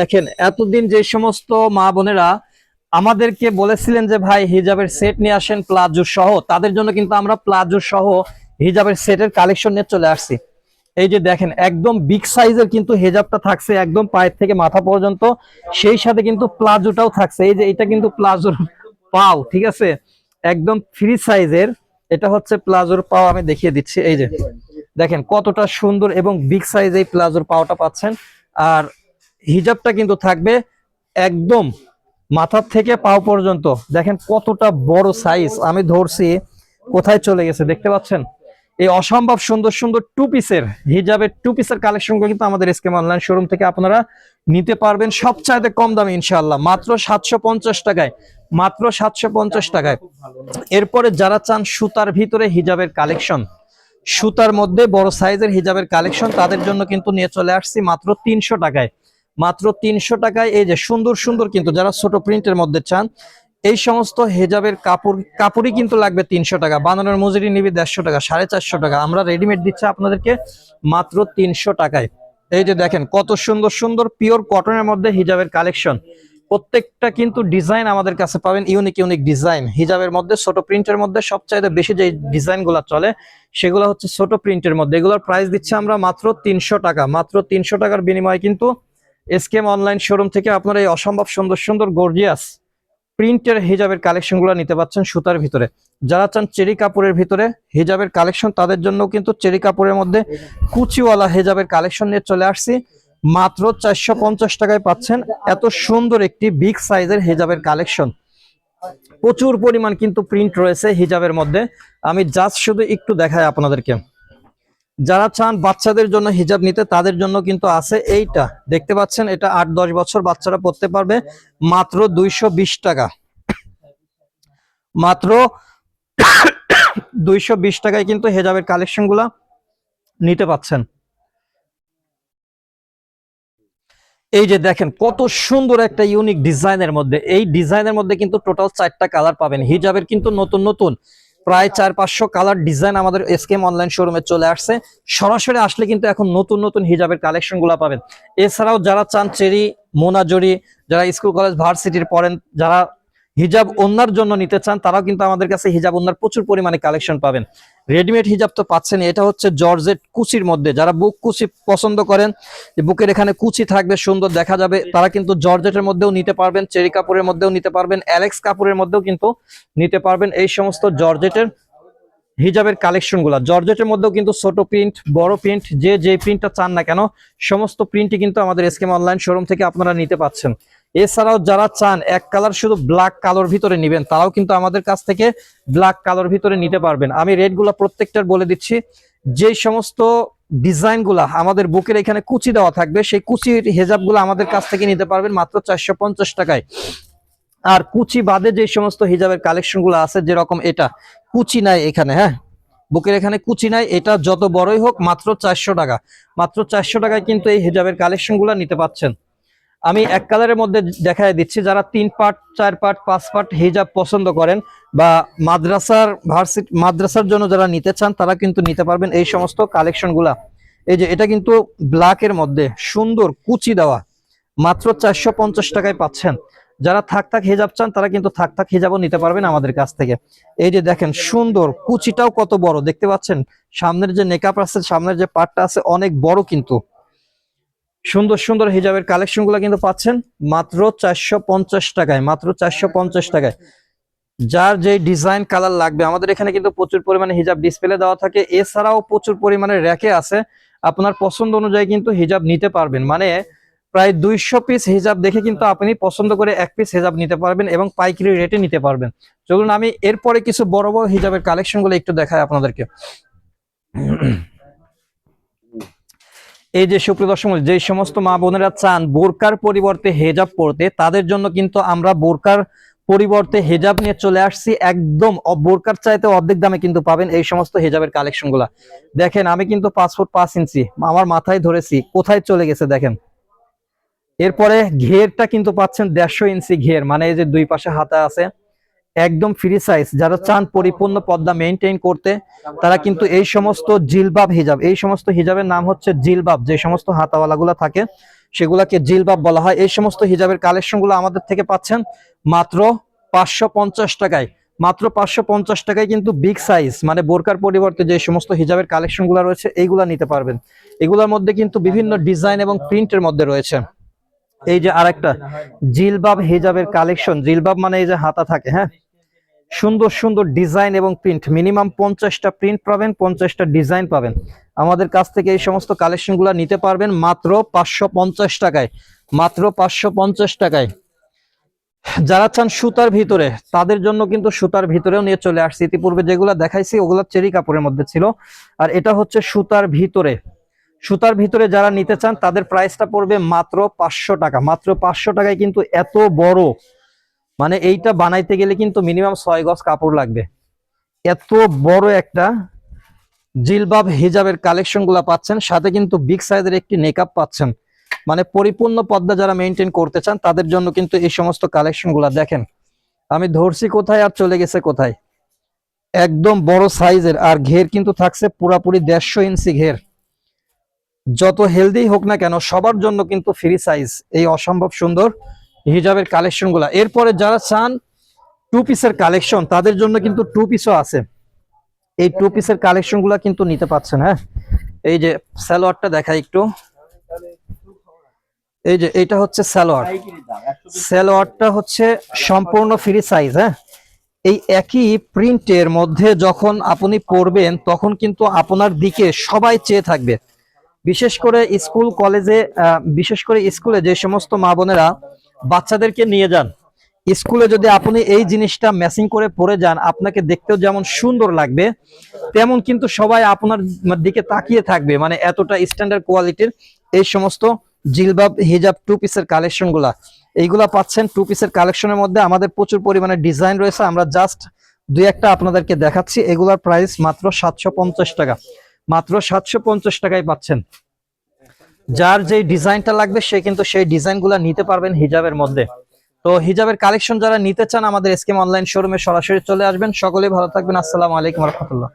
দেখেন, এতদিন যে সমস্ত মা বোনেরা আমাদেরকে বলেছিলেন যে, ভাই, হিজাবের সেট নিয়ে আসেন, প্লাজো সহ। তাদের জন্য কিন্তু আমরা প্লাজো সহ হিজাবের সেটের কালেকশন নিয়ে চলে আসছি। এই যে দেখেন, একদম বিগ সাইজের কিন্তু হেজাবটা থাকছে একদম পায়ের থেকে মাথা পর্যন্ত। সেই সাথে কিন্তু প্লাজোটাও থাকছে। এই যে এটা কিন্তু প্লাজোর পাও, ঠিক আছে? একদম ফ্রি সাইজের এটা হচ্ছে প্লাজোর পাও, আমি দেখিয়ে দিচ্ছি। এই যে দেখেন, কতটা সুন্দর এবং বিগ সাইজ এই প্লাজোর পাওটা পাচ্ছেন। আর হিজাবটা কিন্তু থাকবে একদম মাথার থেকে পাও পর্যন্ত। দেখেন কতটা বড় সাইজ আমি ধরছি কোথায় চলে গেছে, দেখতে পাচ্ছেন? এই অসম্ভব সুন্দর সুন্দর টু পিসের হিজাবের টু পিসের কালেকশন কিন্তু আমাদের স্কেম অনলাইন শোরুম থেকে আপনারা নিতে পারবেন সবচাইতে কম দামে, ইনশাআল্লাহ। মাত্র সাতশো পঞ্চাশ টাকায়, মাত্র সাতশো পঞ্চাশ টাকায়। এরপরে যারা চান সুতার ভিতরে হিজাবের কালেকশন সুতার মধ্যে বড় সাইজের হিজাবের কালেকশন তাদের জন্য কিন্তু নিয়ে চলে আসছি মাত্র তিনশো টাকায়। মাত্র তিনশো টাকায় এই যে সুন্দর সুন্দর কিন্তু যারা ছোট প্রিন্টের মধ্যে চান, এই সমস্ত হেজাবের কাপড়, কাপড়ই কিন্তু লাগবে তিনশো টাকা। বানানোর মজুরি নিবি দেড়শো টাকা, সাড়ে চারশো টাকা। আমরা রেডিমেড দিচ্ছি আপনাদেরকে মাত্র তিনশো টাকায়। এই যে দেখেন কত সুন্দর সুন্দর পিওর কটনের মধ্যে হিজাবের কালেকশন। প্রত্যেকটা কিন্তু ডিজাইন আমাদের কাছে পাবেন। ইউনিক ইউনিক ডিজাইন হিজাবের মধ্যে, ছোট প্রিন্টের মধ্যে সবচাইতে বেশি যে ডিজাইনগুলা চলে, সেগুলো হচ্ছে ছোট প্রিন্টের মধ্যে। এগুলোর প্রাইস দিচ্ছে আমরা মাত্র তিনশো টাকা। মাত্র তিনশো টাকার বিনিময়ে কিন্তু এসকেএম অনলাইন শোরুম থেকে আপনারা এই অসম্ভব সুন্দর সুন্দর গর্জিয়াস প্রিন্টের হিজাবের কালেকশনগুলো নিতে পাচ্ছেন সুতার ভিতরে। যারা চান চেরি কাপড়ের ভিতরে হিজাবের কালেকশন তাদের জন্য কিন্তু চেরি কাপড়ের মধ্যে কুচিওয়ালা হিজাবের কালেকশন নিয়ে চলে আসছি। মাত্র চারশো পঞ্চাশ টাকায় পাচ্ছেন। এত সুন্দর একটি বিগ সাইজের হিজাবের কালেকশন। প্রচুর পরিমাণ কিন্তু প্রিন্ট রয়েছে হিজাবের মধ্যে। আমি জাস্ট শুধু একটু দেখাই আপনাদেরকে। যারা চান বাচ্চাদের জন্য হিজাব নিতে, তাদের জন্য কিন্তু আছে এইটা। দেখতে পাচ্ছেন, এটা আট দশ বছর বাচ্চারা পড়তে পারবে। মাত্র দুইশো বিশ টাকা। মাত্র দুইশো বিশ টাকায় কিন্তু হেজাবের কালেকশনগুলা নিতে পাচ্ছেন। এই যে দেখেন, কত সুন্দর একটা ইউনিক ডিজাইনের মধ্যে। এই ডিজাইনের মধ্যে কিন্তু টোটাল চারটা কালার পাবেন। হিজাবের কিন্তু নতুন নতুন। প্রায় চার পাঁচশো কালার ডিজাইন আমাদের এসকেম অনলাইন শোরুমে চলে আসছে। সরাসরি আসলে কিন্তু এখন নতুন নতুন হিজাবের কালেকশনগুলা পাবেন। এছাড়াও যারা চান চেরি, মোনাজরি, যারা স্কুল কলেজ ভার্সিটির পড়েন, যারা হিজাব ওনার জন্য নিতে চান, তারাও কিন্তু আমাদের কাছে হিজাব ওনার প্রচুর পরিমাণে কালেকশন পাবেন। রেডিমেড হিজাব তো পাচ্ছেন, এটা হচ্ছে জর্জেট কুচির মধ্যে। যারা বুক কুচি পছন্দ করেন বুকের এখানে কুচি থাকবে, সুন্দর দেখা যাবে, তারা কিন্তু জর্জেটের মধ্যেও নিতে পারবেন, চেরি কাপড়ের মধ্যেও নিতে পারবেন অ্যালেক্স কাপড়ের মধ্যেও কিন্তু নিতে পারবেন এই সমস্ত জর্জেটের হিজাবের কালেকশনগুলা। জর্জেটের মধ্যেও কিন্তু ছোট প্রিন্ট বড় প্রিন্ট যে যে প্রিন্টটা চান না কেন, সমস্ত প্রিন্টই কিন্তু আমাদের এসকেম অনলাইন শোরুম থেকে আপনারা নিতে পাচ্ছেন। এছাড়াও যারা চান, এক কালার শুধু ব্ল্যাক কালোর ভিতরে নেবেন, তারাও কিন্তু আমাদের কাছ থেকে ব্ল্যাক কালোর ভিতরে নিতে পারবেন। আমি রেটগুলো প্রত্যেকটার বলে দিচ্ছি, যে সমস্ত ডিজাইনগুলা আমাদের বুকের এখানে কুচি দেওয়া থাকবে, সেই কুচির হেজাব আমাদের কাছ থেকে নিতে পারবেন মাত্র চারশো পঞ্চাশ টাকায়। আর কুচি বাদে যে সমস্ত হিজাবের কালেকশনগুলো আছে, যেরকম এটা, কুচি নাই এখানে হ্যাঁ? বুকের এখানে কুচি নাই, এটা যত বড়ই হোক মাত্র চারশো টাকা। মাত্র চারশো টাকায় কিন্তু এই হিজাবের কালেকশনগুলা নিতে পাচ্ছেন। আমি এক কালারের মধ্যে দেখাই দিচ্ছি, যারা তিন পার্ট, চার পার্ট, পাঁচ পার্ট হিজাব পছন্দ করেন বা মাদ্রাসার ভার্সিটি, মাদ্রাসার জন্য যারা নিতে চান, তারা কিন্তু নিতে পারবেন এই সমস্ত কালেকশনগুলা এই যে এটা কিন্তু ব্ল্যাকের মধ্যে, সুন্দর কুচি দেওয়া, মাত্র চারশো পঞ্চাশ টাকায় পাচ্ছেন। যারা থাক থাক হিজাব চান, তারা কিন্তু থাক থাক হিজাবও নিতে পারবেন আমাদের কাছ থেকে। এই যে দেখেন, সুন্দর কুচিটাও কত বড়, দেখতে পাচ্ছেন? সামনের যে নেকাপ আছে, সামনের যে পাটটা আছে, অনেক বড় কিন্তু। সুন্দর সুন্দর হিজাবের কালেকশনগুলো কিন্তু পাচ্ছেন। মাত্র চারশো পঞ্চাশ টাকায়, মাত্র চারশো পঞ্চাশ টাকায়। যার যে ডিজাইন কালার লাগবে, আমাদের এখানে কিন্তু প্রচুর পরিমাণে হিজাব ডিসপ্লে দেওয়া থাকে। এছাড়াও প্রচুর পরিমাণে র্যাকে আছে। আপনার পছন্দ অনুযায়ী কিন্তু হিজাব নিতে পারবেন। মানে প্রায় দুইশো পিস হিজাব দেখে কিন্তু আপনি পছন্দ করে এক পিস হিজাব নিতে পারবেন এবং পাইকারি রেটে নিতে পারবেন। চলুন আমি এরপরে কিছু বড় বড় হিজাবের কালেকশনগুলো একটু দেখাই আপনাদেরকে। এই যে সুপ্রিয় দর্শক যে সমস্ত মা বোনেরা চান বোরকার পরিবর্তে হেজাব পরতে, তাদের জন্য কিন্তু আমরা বোরকার পরিবর্তে হেজাব নিয়ে চলে আসছি। একদম বোরকার চাইতে অর্ধেক দামে কিন্তু পাবেন এই সমস্ত হেজাবের কালেকশন দেখেন, আমি কিন্তু পাঁচ ফুট পাঁচ ইঞ্চি, আমার মাথায় ধরেছি, কোথায় চলে গেছে দেখেন। এরপরে ঘেরটা কিন্তু পাচ্ছেন দেড়শো ইঞ্চি ঘের মানে এই যে দুই পাশে হাতা আছে। একদম ফ্রি সাইজ যারা চান পরিপূর্ণ পর্দা মেনটেন করতে, তারা কিন্তু এই সমস্ত জিলবাব হিজাব, এই সমস্ত হিজাবের নাম হচ্ছে জিলবাব, যে সমস্ত হাতাওয়ালা গুলা থাকে, সেগুলাকে জিলবাব বলা হয়। এই সমস্ত হিজাবের কালেকশনগুলো আমাদের থেকে পাচ্ছেন মাত্র পাঁচশো পঞ্চাশ টাকায়। মাত্র পাঁচশো পঞ্চাশ টাকায় কিন্তু বিগ সাইজ মানে বোরকার পরিবর্তে যে সমস্ত হিজাবের কালেকশনগুলো রয়েছে, এইগুলা নিতে পারবেন। এগুলোর মধ্যে কিন্তু বিভিন্ন ডিজাইন এবং প্রিন্টের মধ্যে রয়েছে। এই যে আরেকটা জিলবাব হিজাবের কালেকশন জিলবাব মানে এই যে হাতা থাকে হ্যাঁ? সুন্দর সুন্দর ডিজাইন এবং প্রিন্ট মিনিমাম পঞ্চাশটা প্রিন্ট পাবেন, পঞ্চাশটা ডিজাইন পাবেন। আমাদের কাছ থেকে এই সমস্ত কালেকশনগুলো নিতে পারবেন মাত্র পাঁচশো পঞ্চাশ টাকায়, মাত্র পাঁচশো পঞ্চাশ টাকায়। যারা চান সুতার ভিতরে, তাদের জন্য কিন্তু সুতার ভিতরেও নিয়ে চলে আসছি। ইতিপূর্বে যেগুলো দেখাইছি, ওগুলো চেরি কাপড়ের মধ্যে ছিল। আর এটা হচ্ছে সুতার ভিতরে। সুতার ভিতরে যারা নিতে চান, তাদের প্রাইসটা পড়বে মাত্র পাঁচশো টাকা। মাত্র পাঁচশো টাকায় কিন্তু এত বড়। মানে এইটা বানাইতে গেলে কিন্তু মিনিমাম ছয় গজ কাপড় লাগবে। এত বড় একটা জিলবাব হিজাবের কালেকশনগুলা পাচ্ছেন, সাথে কিন্তু বিগ সাইজের একটি নেকআপ পাচ্ছেন। মানে পরিপূর্ণ পদ্মা যারা মেনটেন করতে চান, তাদের জন্য কিন্তু এই সমস্ত কালেকশনগুলা দেখেন। আমি ধরছি কোথায় আর চলে গেছে কোথায়? একদম বড় সাইজের আর ঘের কিন্তু থাকছে পুরাপুরি দেড়শো ইঞ্চি ঘের। যত হেলদি হোক না কেন, সবার জন্য কিন্তু ফ্রি সাইজ এই অসম্ভব সুন্দর হিজাবের কালেকশনগুলা। এরপরে যারা চান টু পিসের কালেকশন তাদের জন্য কিন্তু টু পিসও আছে। এই টু পিসের কালেকশনগুলা কিন্তু নিতে পাচ্ছেন হ্যাঁ? এই যে সালোয়ারটা দেখা একটু। এই যে এটা হচ্ছে সালোয়ার। সালোয়ারটা হচ্ছে সম্পূর্ণ ফ্রি সাইজ হ্যাঁ? এই একই প্রিন্টের মধ্যে যখন আপনি পড়বেন তখন কিন্তু আপনার দিকে সবাই চেয়ে থাকবে। বিশেষ করে স্কুল, কলেজে বিশেষ করে স্কুলে যে সমস্ত মা বোনেরা বাচ্চাদেরকে নিয়ে যান, স্কুলে যদি আপনি এই জিনিসটা ম্যাচিং করে পরে যান, আপনাকে দেখতেও যেমন সুন্দর লাগবে, তেমন কিন্তু সবাই আপনার দিকে তাকিয়ে থাকবে। মানে এতটা স্ট্যান্ডার্ড কোয়ালিটির এই সমস্ত জিলবাব, হিজাব টু পিসের কালেকশনগুলা। এইগুলা পাচ্ছেন টু পিসের কালেকশনের মধ্যে আমাদের প্রচুর পরিমাণে ডিজাইন রয়েছে। আমরা জাস্ট দুই একটা আপনাদেরকে দেখাচ্ছি। এগুলার প্রাইস মাত্র সাতশো পঞ্চাশ টাকা। মাত্র সাতশো পঞ্চাশ টাকায় পাচ্ছেন। যার যে ডিজাইনটা লাগবে, সে কিন্তু সেই ডিজাইনগুলো নিতে পারবেন হিজাবের মধ্যে। তো হিজাবের কালেকশন যারা নিতে চান, আমাদের এসকেম অনলাইন শোরুমে সরাসরি চলে আসবেন। সকলেই ভালো থাকবেন। আসসালামু আলাইকুম রহমতুল্লাহ।